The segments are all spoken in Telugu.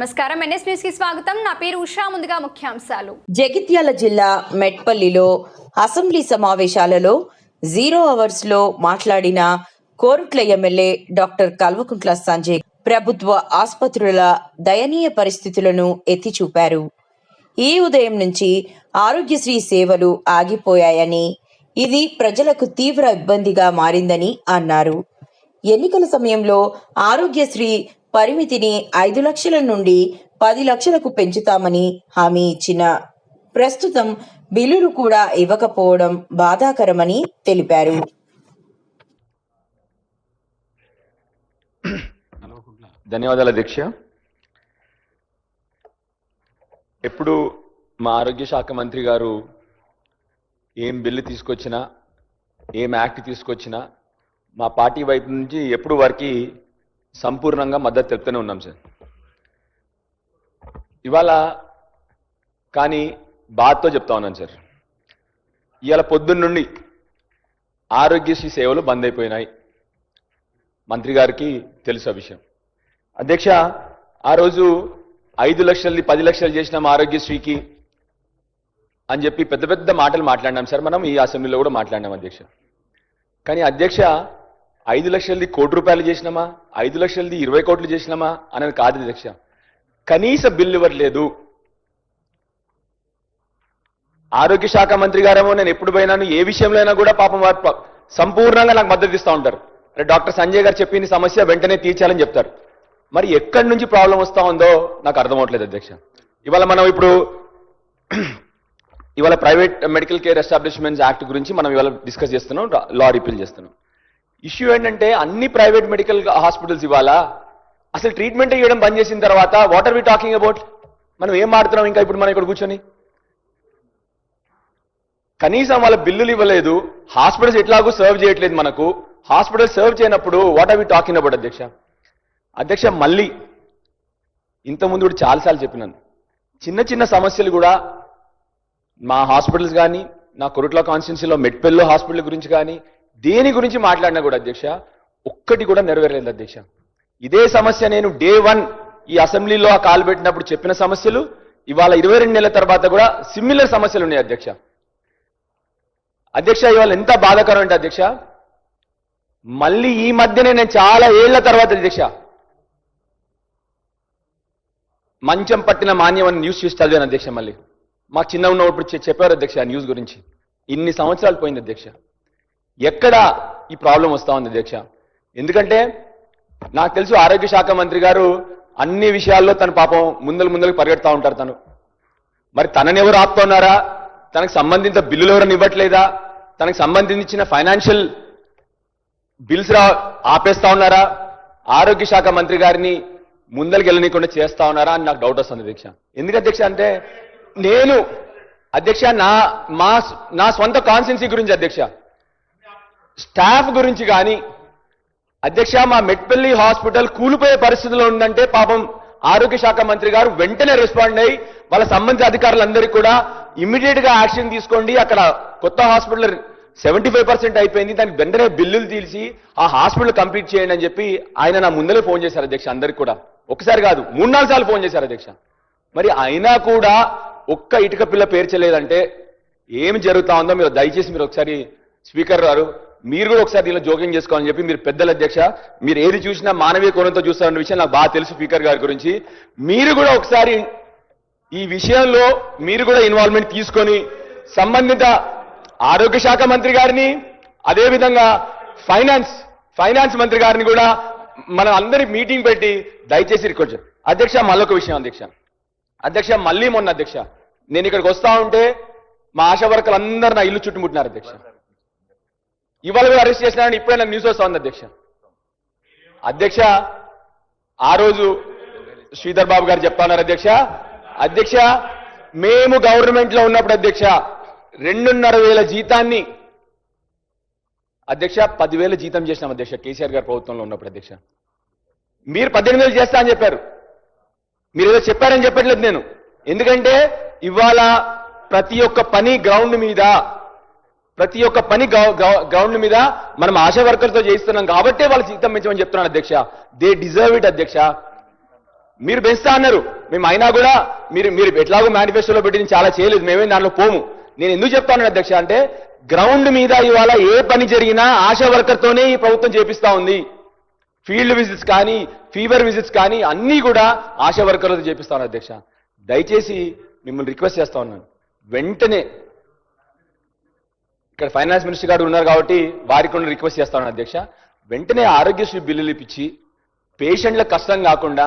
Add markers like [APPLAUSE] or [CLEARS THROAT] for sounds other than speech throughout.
నమస్కారం. ఎన్ఎస్ న్యూస్కి స్వాగతం. నా పేరు ఉషా. ముందుగా ముఖ్యాంశాలు. జగిత్యాల జిల్లా మెట్పల్లిలో అసెంబ్లీ సమావేశాలలో జీరో అవర్స్లో మాట్లాడిన కోరుట్ల ఎమ్మెల్యే డాక్టర్ కల్వకుంట్ల సంజయ్ ప్రభుత్వ ఆసుపత్రుల దయనీయ పరిస్థితులను ఎత్తి చూపారు ఈ ఉదయం నుంచి ఆరోగ్యశ్రీ సేవలు ఆగిపోయాయని ఇది ప్రజలకు తీవ్ర ఇబ్బందిగా మారిందని అన్నారు. ఎన్నికల సమయంలో ఆరోగ్యశ్రీ పరిమితిని ఐదు లక్షల నుండి పది లక్షలకు పెంచుతామని హామీ ఇచ్చిన. ప్రస్తుతం బిల్లులు కూడా ఇవ్వకపోవడం బాధాకరమని తెలిపారు. ధన్యవాదాలు దీక్ష. ఎప్పుడు మా ఆరోగ్య శాఖ మంత్రి గారు ఏం బిల్లు తీసుకొచ్చినా ఏం యాక్ట్ తీసుకొచ్చినా మా పార్టీ వైపు నుంచి ఎప్పుడు వారికి సంపూర్ణంగా మద్దతు తెలుపుతూనే ఉన్నాం సార్. ఇవాళ కానీ బాధతో చెప్తా ఉన్నాను సార్. ఇవాళ పొద్దున్న నుండి ఆరోగ్యశ్రీ సేవలు బంద్ అయిపోయినాయి. మంత్రి గారికి తెలుసు ఆ విషయం. అధ్యక్ష ఆ రోజు ఐదు లక్షలది పది లక్షలు చేసినాం ఆరోగ్యశ్రీకి అని చెప్పి పెద్ద పెద్ద మాటలు మాట్లాడినాం సార్. మనం ఈ అసెంబ్లీలో కూడా మాట్లాడినాం అధ్యక్ష. కానీ అధ్యక్ష ఐదు లక్షలది కోటి రూపాయలు చేసినామా? ఐదు లక్షలది ఇరవై కోట్లు చేసినామా? అనేది కాదు లక్ష్యం కనీస బిల్లు ఇవ్వట్లేదు ఆరోగ్య శాఖ మంత్రి గారేమో నేను ఎప్పుడు పోయినాను ఏ విషయంలో అయినా కూడా పాపం వారు సంపూర్ణంగా నాకు మద్దతు ఇస్తూ ఉంటారు. అంటే డాక్టర్ సంజయ్ గారు చెప్పిన సమస్య వెంటనే తీర్చాలని చెప్తారు. మరి ఎక్కడి నుంచి ప్రాబ్లం వస్తూ ఉందో నాకు అర్థమవట్లేదు అధ్యక్ష ఇవాళ మనం ఇప్పుడు [CLEARS THROAT] ఇవాళ private medical care establishments act గురించి మనం ఇవాళ డిస్కస్ చేస్తున్నాం లా రిపీల్ చేస్తున్నాం. ఇష్యూ ఏంటంటే అన్ని ప్రైవేట్ మెడికల్ హాస్పిటల్స్ ఇవాళ అసలు ట్రీట్మెంట్ ఇవ్వడం బంద్ చేసిన తర్వాత what are we talking about మనం ఏం మాడుతున్నాం ఇంకా ఇప్పుడు మనం ఇక్కడ కూర్చొని? కనీసం వాళ్ళ బిల్లులు ఇవ్వలేదు హాస్పిటల్స్ ఎట్లాగూ సర్వ్ చేయట్లేదు మనకు. హాస్పిటల్ సర్వ్ చేయనప్పుడు what are we talking about అధ్యక్ష? అధ్యక్ష మళ్ళీ ఇంతకుముందు కూడా చాలాసార్లు చెప్పినాను. చిన్న చిన్న సమస్యలు కూడా మా హాస్పిటల్స్ కానీ నా కొరుట్ల కాన్స్టిట్యున్సీలో మెట్పెల్లో హాస్పిటల్ గురించి కానీ దేని గురించి మాట్లాడినా కూడా అధ్యక్ష ఒక్కటి కూడా నెరవేరలేదు అధ్యక్ష. ఇదే సమస్య నేను డే వన్ ఈ అసెంబ్లీలో ఆ కాలు పెట్టినప్పుడు చెప్పిన సమస్యలు ఇవాళ ఇరవై రెండు నెలల తర్వాత కూడా సిమిలర్ సమస్యలు ఉన్నాయి అధ్యక్ష. అధ్యక్ష ఇవాళ ఎంత బాధాకరం అంటే అధ్యక్ష మళ్ళీ ఈ మధ్యనే నేను చాలా ఏళ్ళ తర్వాత అధ్యక్ష మంచం పట్టిన మాన్యం అని న్యూస్ చూసి చదివాను అధ్యక్ష మళ్ళీ. మాకు చిన్న ఉన్నప్పుడు చెప్పారు అధ్యక్ష న్యూస్ గురించి. ఇన్ని సంవత్సరాలు పోయింది అధ్యక్ష. ఎక్కడ ఈ ప్రాబ్లం వస్తా ఉంది అధ్యక్ష ఎందుకంటే నాకు తెలుసు ఆరోగ్య శాఖ మంత్రి గారు అన్ని విషయాల్లో తన పాపం ముందలు ముందలు పరిగెడతా ఉంటారు తను. మరి తనని ఎవరు ఆపుతున్నారా తనకు సంబంధిత బిల్లులు ఎవరైనా ఇవ్వట్లేదా? తనకు సంబంధించిన ఫైనాన్షియల్ బిల్స్ రా ఆపేస్తా ఉన్నారా? ఆరోగ్య శాఖ మంత్రి గారిని ముందరికి వెళ్ళనీయకుండా చేస్తా ఉన్నారా అని నాకు డౌట్ వస్తుంది అధ్యక్ష ఎందుకు అధ్యక్ష అంటే నేను అధ్యక్ష నా మా నా స్వంత కాన్స్టిట్యున్సీ గురించి అధ్యక్ష. స్టాఫ్ గురించి కానీ అధ్యక్ష మా మెట్పల్లి హాస్పిటల్ కూలిపోయే పరిస్థితిలో ఉందంటే పాపం ఆరోగ్య శాఖ మంత్రి గారు వెంటనే రెస్పాండ్ అయ్యి వాళ్ళ సంబంధిత అధికారులందరికీ కూడా ఇమీడియట్గా యాక్షన్ తీసుకోండి. అక్కడ కొత్త హాస్పిటల్ సెవెంటీ ఫైవ్ పర్సెంట్ అయిపోయింది. దానికి వెంటనే బిల్లులు తీసి ఆ హాస్పిటల్ కంప్లీట్ చేయండి అని చెప్పి ఆయన నా ముందరే ఫోన్ చేశారు అధ్యక్ష అందరికి కూడా. ఒకసారి కాదు మూడు నాలుగు సార్లు ఫోన్ చేశారు అధ్యక్ష. మరి అయినా కూడా ఒక్క ఇటుక పిల్ల పేర్చలేదంటే ఏం జరుగుతా ఉందో మీరు దయచేసి మీరు ఒకసారి స్పీకర్ గారు మీరు కూడా ఒకసారి దీనిలో జోక్యం చేసుకోవాలని చెప్పి మీరు పెద్దల అధ్యక్ష మీరు ఏది చూసినా మానవీయ కోణంతో చూస్తారన్న విషయం నాకు బాగా తెలుసు స్పీకర్ గారి గురించి. మీరు కూడా ఒకసారి ఈ విషయంలో మీరు కూడా ఇన్వాల్వ్మెంట్ తీసుకొని సంబంధిత ఆరోగ్య శాఖ మంత్రి గారిని అదేవిధంగా ఫైనాన్స్ ఫైనాన్స్ మంత్రి గారిని కూడా మనం అందరి మీటింగ్ పెట్టి దయచేసి రికార్డ్ అధ్యక్ష మళ్ళొక విషయం అధ్యక్ష. అధ్యక్ష మళ్ళీ మొన్న అధ్యక్ష నేను ఇక్కడికి వస్తా ఉంటే మా ఆశా వర్కర్లు అందరు నా ఇల్లు చుట్టుముట్టినారు అధ్యక్ష. ఇవాళ కూడా అరెస్ట్ చేసినారని ఇప్పుడే నాకు న్యూస్ వస్తా ఉంది అధ్యక్ష. అధ్యక్ష ఆ రోజు శ్రీధర్ బాబు గారు చెప్తున్నారు అధ్యక్ష. అధ్యక్ష మేము గవర్నమెంట్లో ఉన్నప్పుడు అధ్యక్ష రెండున్నర వేల జీతాన్ని అధ్యక్ష పదివేల జీతం చేసినాం అధ్యక్ష కేసీఆర్ గారు ప్రభుత్వంలో ఉన్నప్పుడు అధ్యక్ష. మీరు పద్దెనిమిది వేలు చేస్తా అని చెప్పారు. మీరు ఏదో చెప్పారని చెప్పట్లేదు నేను. ఎందుకంటే ఇవాళ ప్రతి ఒక్క పని గ్రౌండ్ మీద ప్రతి ఒక్క పని గ్రౌండ్ మీద మనం ఆశా వర్కర్తో చేయిస్తున్నాం కాబట్టే వాళ్ళు జీతం పెంచమని చెప్తున్నాను అధ్యక్ష. దే డిజర్వ్ ఇట్ అధ్యక్ష. మీరు పెంచుతా అన్నారు. మేము అయినా కూడా మీరు మీరు ఎట్లాగో మేనిఫెస్టోలో పెట్టి చాలా చేయలేదు. మేమే దాంట్లో పోము. నేను ఎందుకు చెప్తాను అధ్యక్ష అంటే గ్రౌండ్ మీద ఇవాళ ఏ పని జరిగినా ఆశా వర్కర్తోనే ఈ ప్రభుత్వం చేపిస్తా ఉంది. ఫీల్డ్ విజిట్స్ కానీ ఫీవర్ విజిట్స్ కానీ అన్నీ కూడా ఆశా వర్కర్లతో చేపిస్తాను అధ్యక్ష. దయచేసి మిమ్మల్ని రిక్వెస్ట్ చేస్తా ఉన్నాను. వెంటనే ఇక్కడ ఫైనాన్స్ మినిస్టర్ గారు ఉన్నారు కాబట్టి వారికి కూడా రిక్వెస్ట్ చేస్తాను అధ్యక్ష. వెంటనే ఆరోగ్యశ్రీ బిల్లులు ఇప్పించి పేషెంట్ల కష్టం కాకుండా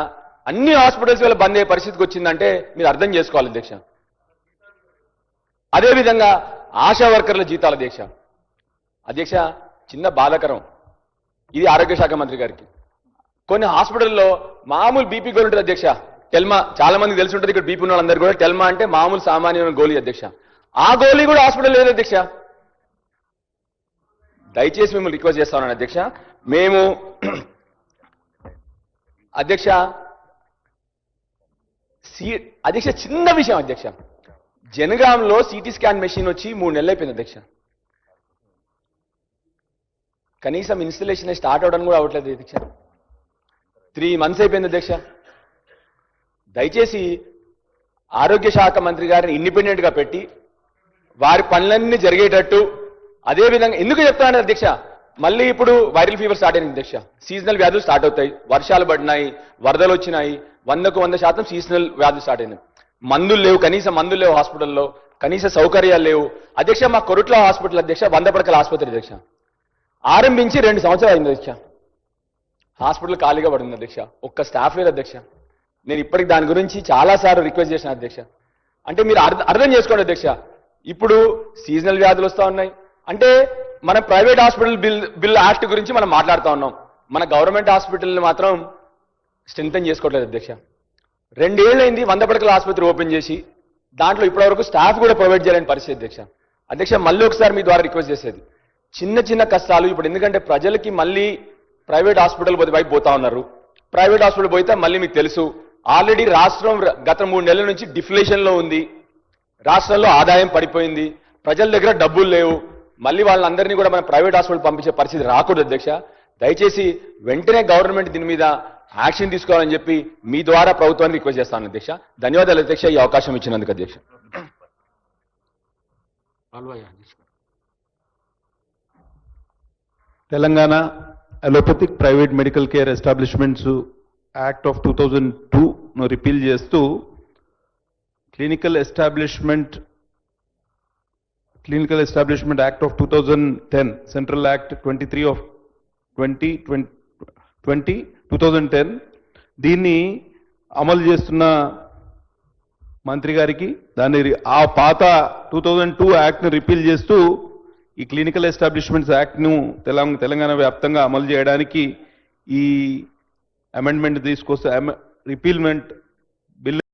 అన్ని హాస్పిటల్స్ వల్ల బంద్ అయ్యే పరిస్థితికి వచ్చిందంటే మీరు అర్థం చేసుకోవాలి అధ్యక్ష. అదేవిధంగా ఆశా వర్కర్ల జీతాల అధ్యక్ష. అధ్యక్ష చిన్న బాధాకరం. ఇది ఆరోగ్య శాఖ మంత్రి గారికి. కొన్ని హాస్పిటల్లో మామూలు బీపీ గోలు ఉంటుంది అధ్యక్ష. టెల్మా చాలా మంది తెలిసి ఉంటుంది ఇక్కడ బీపీ ఉన్న వాళ్ళందరూ కూడా టెల్మా అంటే మామూలు సామాన్యమైన గోళీ అధ్యక్ష. ఆ గోళీ కూడా హాస్పిటల్ లేదు అధ్యక్ష. దయచేసి మిమ్మల్ని రిక్వెస్ట్ చేస్తాను అధ్యక్ష. మేము [CLEARS THROAT] అధ్యక్ష సీ అధ్యక్ష చిన్న విషయం అధ్యక్ష. జనగాంలో సిటీ స్కాన్ మెషిన్ వచ్చి మూడు నెలలు అయిపోయింది అధ్యక్ష. కనీసం ఇన్స్టలేషన్ స్టార్ట్ అవడం కూడా అవ్వట్లేదు అధ్యక్ష. త్రీ మంత్స్ అయిపోయింది అధ్యక్ష. దయచేసి ఆరోగ్య శాఖ మంత్రి గారిని ఇండిపెండెంట్గా పెట్టి వారి పనులన్నీ జరిగేటట్టు అదే విధంగా ఎందుకు చెప్తాను అధ్యక్ష మళ్ళీ ఇప్పుడు వైరల్ ఫీవర్ స్టార్ట్ అయింది అధ్యక్ష. సీజనల్ వ్యాధులు స్టార్ట్ అవుతాయి. వర్షాలు పడినాయి వరదలు వచ్చినాయి వందకు వంద శాతం సీజనల్ వ్యాధులు స్టార్ట్ అయినాయి. మందులు లేవు కనీసం మందులు లేవు హాస్పిటల్లో కనీస సౌకర్యాలు లేవు. అధ్యక్ష మా కొరుట్ల హాస్పిటల్ అధ్యక్ష వంద పడకల ఆసుపత్రి అధ్యక్ష. ఆరంభించి రెండు సంవత్సరాలు అయింది అధ్యక్ష. హాస్పిటల్ ఖాళీగా పడింది అధ్యక్ష. ఒక్క స్టాఫ్ లేదు అధ్యక్ష. నేను ఇప్పటికి దాని గురించి చాలా సార్లు రిక్వెస్ట్ చేసిన అధ్యక్ష. అంటే మీరు అర్థం చేసుకోండి అధ్యక్ష. ఇప్పుడు సీజనల్ వ్యాధులు వస్తూ ఉన్నాయి. అంటే మన private hospital bill bill act గురించి మనం మాట్లాడుతూ ఉన్నాం. మన గవర్నమెంట్ హాస్పిటల్ని మాత్రం స్ట్రెంగ్తన్ చేసుకోవట్లేదు అధ్యక్ష. రెండేళ్ళైంది వంద పడకల ఆసుపత్రి ఓపెన్ చేసి దాంట్లో ఇప్పటివరకు స్టాఫ్ కూడా ప్రొవైడ్ చేయాలని పరిస్థితి అధ్యక్ష. అధ్యక్ష మళ్ళీ ఒకసారి మీ ద్వారా రిక్వెస్ట్ చేసేది. చిన్న చిన్న కష్టాలు ఇప్పుడు ఎందుకంటే ప్రజలకి మళ్ళీ ప్రైవేట్ హాస్పిటల్ పోతే వైపు పోతా ఉన్నారు. ప్రైవేట్ హాస్పిటల్ పోతే మళ్ళీ మీకు తెలుసు ఆల్రెడీ రాష్ట్రం గత మూడు నెలల నుంచి డిఫ్లేషన్లో ఉంది. రాష్ట్రంలో ఆదాయం పడిపోయింది. ప్రజల దగ్గర డబ్బులు లేవు. మళ్ళీ వాళ్ళందరినీ కూడా మనం ప్రైవేట్ హాస్పిటల్ పంపించే పరిస్థితి రాకూడదు అధ్యక్ష. దయచేసి వెంటనే గవర్నమెంట్ దీని మీద యాక్షన్ తీసుకోవాలని చెప్పి మీ ద్వారా ప్రభుత్వాన్ని రిక్వెస్ట్ చేస్తాను అధ్యక్ష. ధన్యవాదాలు అధ్యక్ష ఈ అవకాశం ఇచ్చినందుకు అధ్యక్ష. Telangana allopathic private medical care establishments act of two thousand టూను repeal చేస్తూ clinical establishment clinical establishment act of two thousand ten central act twenty three of twenty twenty two thousand ten దీన్ని అమలు చేస్తున్న మంత్రి గారికి దాన్ని ఆ పాత టూ థౌజండ్ టూ యాక్ట్ను రిపీల్ చేస్తూ ఈ క్లినికల్ ఎస్టాబ్లిష్మెంట్స్ యాక్ట్ను తెలంగాణ తెలంగాణ వ్యాప్తంగా అమలు చేయడానికి ఈ అమెండ్మెంట్ తీసుకొస్తే రిపీల్మెంట్